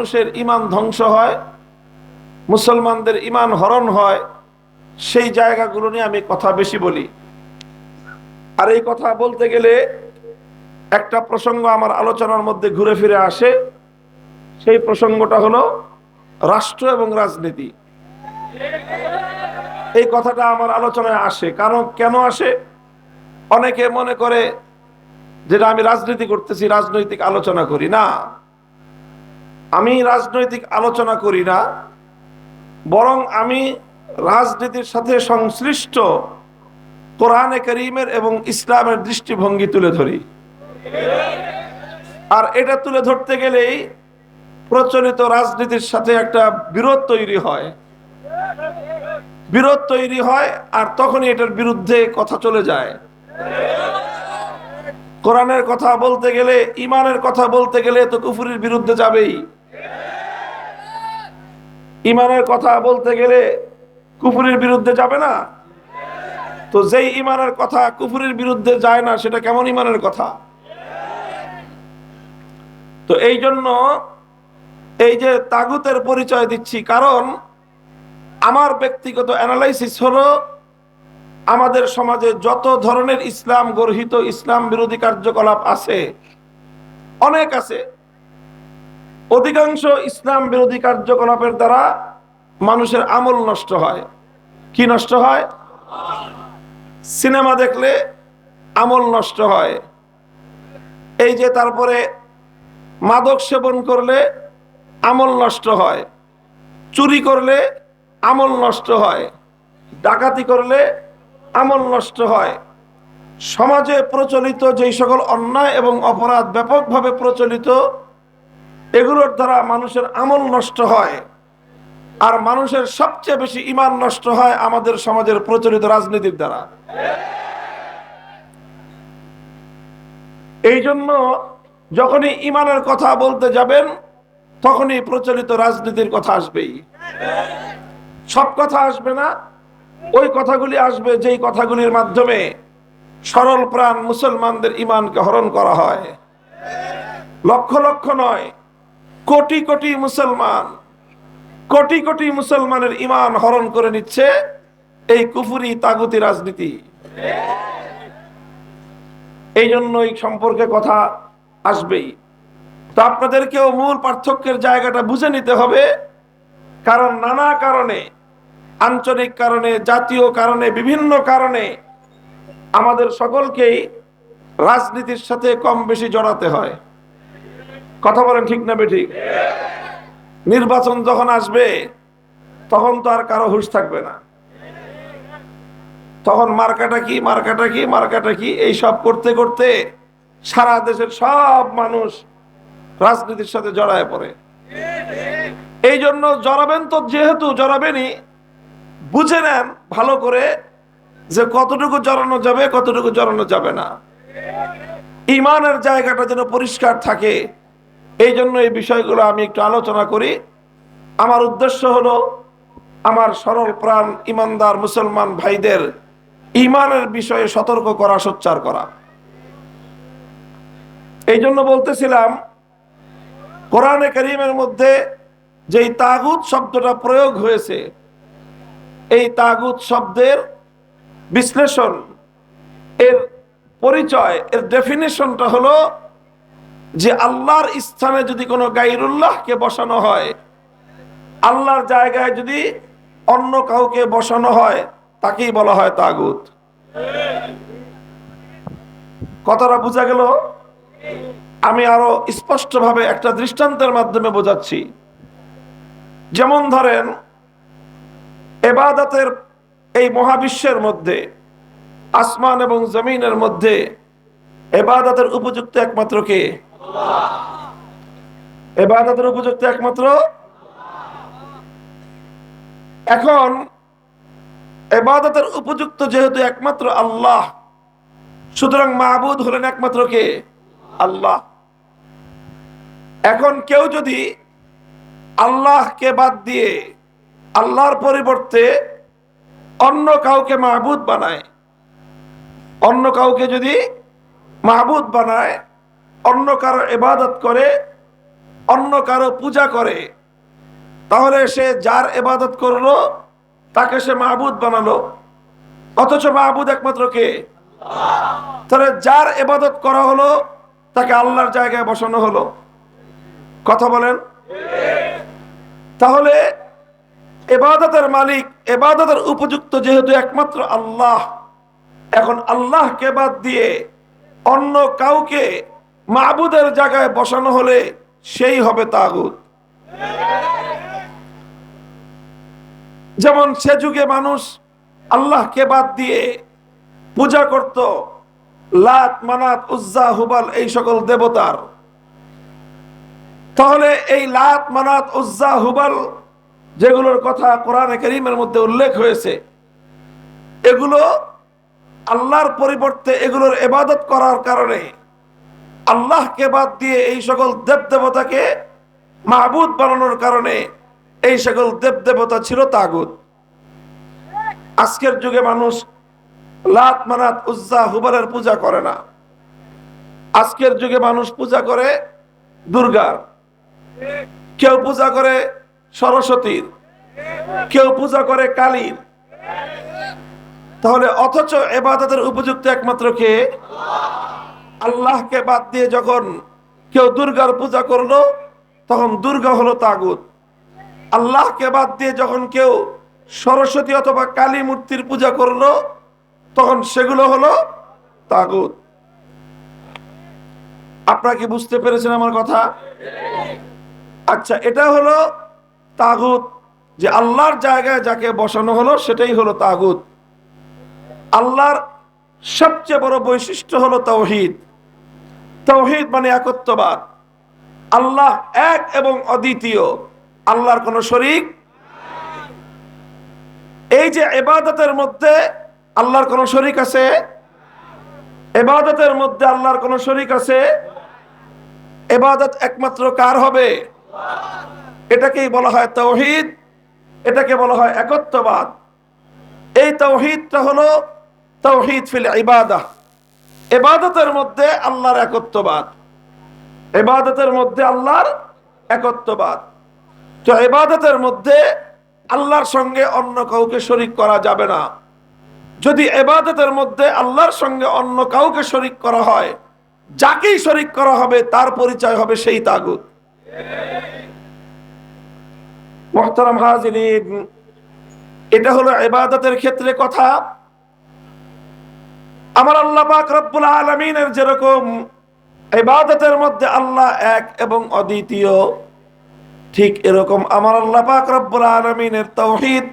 মানুষের ইমান ধ্বংস হয়, মুসলমানদের ইমান হরণ হয়, সেই জায়গাগুলো নিয়ে আমি কথা বেশি বলি। আর এই কথা বলতে গেলে একটা প্রসঙ্গ আমার আলোচনার মধ্যে ঘুরে ফিরে আসে। সেই প্রসঙ্গটা হলো রাষ্ট্র এবং রাজনীতি। এই কথাটা আমার আলোচনায় আসে। কারণ কেন আসে? অনেকে মনে করে যেটা আমি রাজনীতি করতেছি, রাজনৈতিক আলোচনা করি। না আমি রাজনৈতিক আলোচনা করি না, বরং আমি রাজনীতির সাথে সংশ্লিষ্ট কোরআনে করিমের এবং ইসলামের দৃষ্টিভঙ্গি তুলে ধরি। আর এটা তুলে ধরতে গেলেই প্রচলিত রাজনীতির সাথে একটা বিরোধ তৈরি হয়। বিরোধ তৈরি হয় আর তখনই এটার বিরুদ্ধে কথা চলে যায়। কোরআনের কথা বলতে গেলে ইমানের কথা বলতে গেলে তো কুফুরির বিরুদ্ধে যাবেই। ইমানের কথা বলতে গেলে কুফুরির বিরুদ্ধে যাবে না। তো যেই ইমানের কথা কুফুরির বিরুদ্ধে যায় না, সেটা কেমন ইমানের কথা? তো এই জন্য এই যে তাগুতের পরিচয় দিচ্ছি, কারণ আমার ব্যক্তিগত অ্যানালাইসিস হলো, আমাদের সমাজে যত ধরনের ইসলাম গর্হিত ইসলাম বিরোধী কার্যকলাপ আছে, অনেক আছে। অধিকাংশ ইসলাম বিরোধী কার্যকলাপের দ্বারা মানুষের আমল নষ্ট হয়। কি নষ্ট হয়? সিনেমা দেখলে আমল নষ্ট হয়। এই যে তারপরে মাদক সেবন করলে আমল নষ্ট হয়। চুরি করলে আমল নষ্ট হয়। ডাকাতি করলে আমল নষ্ট হয়। সমাজে প্রচলিত যেই সকল অন্যায় এবং অপরাধ ব্যাপকভাবে প্রচলিত এগুলোর দ্বারা মানুষের আমল নষ্ট হয়। আর মানুষের সবচেয়ে বেশি ইমান নষ্ট হয় আমাদের সমাজের প্রচলিত রাজনীতির দ্বারা। এই জন্য যখনই ইমানের কথা বলতে যাবেন, তখনই প্রচলিত রাজনীতির কথা আসবেই। সব কথা আসবে না, ওই কথাগুলি আসবে যেই কথাগুলির মাধ্যমে সরল প্রাণ মুসলমানদের ইমানকে হরণ করা হয়। লক্ষ লক্ষ নয় কোটি কোটি মুসলমান, কোটি কোটি মুসলমানের ইমান হরণ করে নিচ্ছে এই কুফুরি তাগুতি রাজনীতি। এই জন্য এই সম্পর্কে কথা আসবেই। তো আপনাদেরকেও মূল পার্থক্যের জায়গাটা বুঝে নিতে হবে, কারণ নানা কারণে, আঞ্চলিক কারণে, জাতীয় কারণে, বিভিন্ন কারণে আমাদের সকলকেই রাজনীতির সাথে কম বেশি জড়াতে হয়। কথা বলেন ঠিক না বেঠিক? নির্বাচন যখন আসবে, তখন তো আর কারও হুশ থাকবে না। তখন মার্কাটা কি মার্কাটা কি মার্কাটা কি? এই সব করতে করতে সারা দেশের সব মানুষ রাজনীতির সাথে জড়ায় পড়ে। এই জন্য জড়াবেন তো যেহেতু জড়াবেনই, বুঝে নেন ভালো করে যে কতটুকু জড়ানো যাবে, কতটুকু জড়ানো যাবে না। ইমানের জায়গাটা যেন পরিষ্কার থাকে এই জন্য এই বিষয়গুলো আমি একটু আলোচনা করি। আমার উদ্দেশ্য হলো, আমার সরল প্রাণ ইমানদার মুসলমান ভাইদের ইমানের বিষয়ে সতর্ক করা, সোচ্চার করা। এই জন্য বলতেছিলাম, কোরআনে করিমের মধ্যে যেই তাগুত শব্দটা প্রয়োগ হয়েছে, এই তাগুত শব্দের বিশ্লেষণ, এর পরিচয়, এর ডেফিনেশনটা হলো যে আল্লাহর স্থানে যদি কোনো গাইরুল্লাহকে বসানো হয়, আল্লাহর জায়গায় যদি অন্য কাউকে বসানো হয়, তাকেই বলা হয় তাগুত। কথাটা বোঝা গেল? আমি আরও স্পষ্টভাবে একটা দৃষ্টান্তের মাধ্যমে বোঝাচ্ছি। যেমন ধরেন, এবাদতের এই মহাবিশ্বের মধ্যে, আসমান এবং জমিনের মধ্যে এবাদতের উপযুক্ত একমাত্র কে? এবাদতের উপযুক্ত একমাত্র এখন এবাদতের উপযুক্ত যেহেতু একমাত্র আল্লাহ, সুতরাং মাহবুদ হলেন একমাত্র কে? আল্লাহ। এখন কেউ যদি আল্লাহকে বাদ দিয়ে আল্লাহর পরিবর্তে অন্য কাউকে মাহবুদ বানায়, অন্য কাউকে যদি মাহবুদ বানায় অন্য কারও এবাদত করে, অন্য কারও পূজা করে, তাহলে সে যার এবাদত করল, তাকে সে মাহবুদ বানালো। অথচ মাহবুদ একমাত্র কে? তাহলে যার এবাদত করা হলো, তাকে আল্লাহর জায়গায় বসানো হলো। কথা বলেন। তাহলে এবাদতের মালিক এবাদতের উপযুক্ত যেহেতু একমাত্র আল্লাহ, এখন আল্লাহকে বাদ দিয়ে অন্য কাউকে মাহবুদের জায়গায় বসানো হলে সেই হবে তাগুত। যেমন সে যুগে মানুষ আল্লাহকে বাদ দিয়ে পূজা করত, লাত, মানাত, উজ্জা, হুবাল এই সকল দেবতার। তাহলে এই লাত, মানাত, উজ্জা, হুবাল যেগুলোর কথা কোরআনে করিমের মধ্যে উল্লেখ হয়েছে, এগুলো আল্লাহর পরিবর্তে এগুলোর এবাদত করার কারণে আল্লাহকে বাদ দিয়ে এই সকল দেব দেবতাকে মাহবুদ বানানোর কারণে এই সকল দেব দেবতা ছিল তাগুত। আজকের যুগে মানুষ লাত মানাত, উজ্জা হুবারের পূজা করে না। আজকের যুগে মানুষ পূজা করে দুর্গার কেউ পূজা করে সরস্বতীর কেউ পূজা করে কালীর তাহলে অথচ এবাদতের উপযুক্ত একমাত্র কে? আল্লাহকে বাদ দিয়ে যখন কেউ দুর্গার পূজা করল, তখন দুর্গা হলো তাগুত। আল্লাহকে বাদ দিয়ে যখন কেউ সরস্বতী অথবা কালী মূর্তির পূজা করল, তখন সেগুলো হলো তাগুত। আপনারা কি বুঝতে পেরেছেন আমার কথা? আচ্ছা এটা হলো তাগুত। যে আল্লাহর জায়গায় যাকে বসানো হলো, সেটাই হলো তাগুত। আল্লাহর সবচেয়ে বড় বৈশিষ্ট্য হলো তৌহিদ। তৌহিদ মানে একত্ববাদ। আল্লাহ এক এবং অদ্বিতীয়। আল্লাহর কোন শরিক এই যে এবাদতের মধ্যে আল্লাহর কোন শরিক আছে? এবাদতের মধ্যে আল্লাহর কোন শরিক আছে? এবাদত একমাত্র কার হবে? এটাকেই বলা হয় তৌহিদ, এটাকে বলা হয় একত্ববাদ। এই তৌহিদটা হলো তৌহিদ ফিল ইবাদা। এবাদতের মধ্যে আল্লাহর একত্ববাদ। এবাদতের মধ্যে আল্লাহর একত্ববাদ। তো এবাদতের মধ্যে আল্লাহর সঙ্গে অন্য কাউকে শরিক করা যাবে না। যদি এবাদতের মধ্যে আল্লাহর সঙ্গে অন্য কাউকে শরিক করা হয়, যাকেই শরিক করা হবে, তার পরিচয় হবে সেই তাগুত। এটা হলো এবাদতের ক্ষেত্রে কথা। আমার আল্লাহ পাক রব্বুল আলমিনের যেরকম ইবাদতের মধ্যে আল্লাহ এক এবং অদ্বিতীয়, ঠিক এরকম আমার আল্লাহ পাক রব্বুল আলমিনের তৌহিদ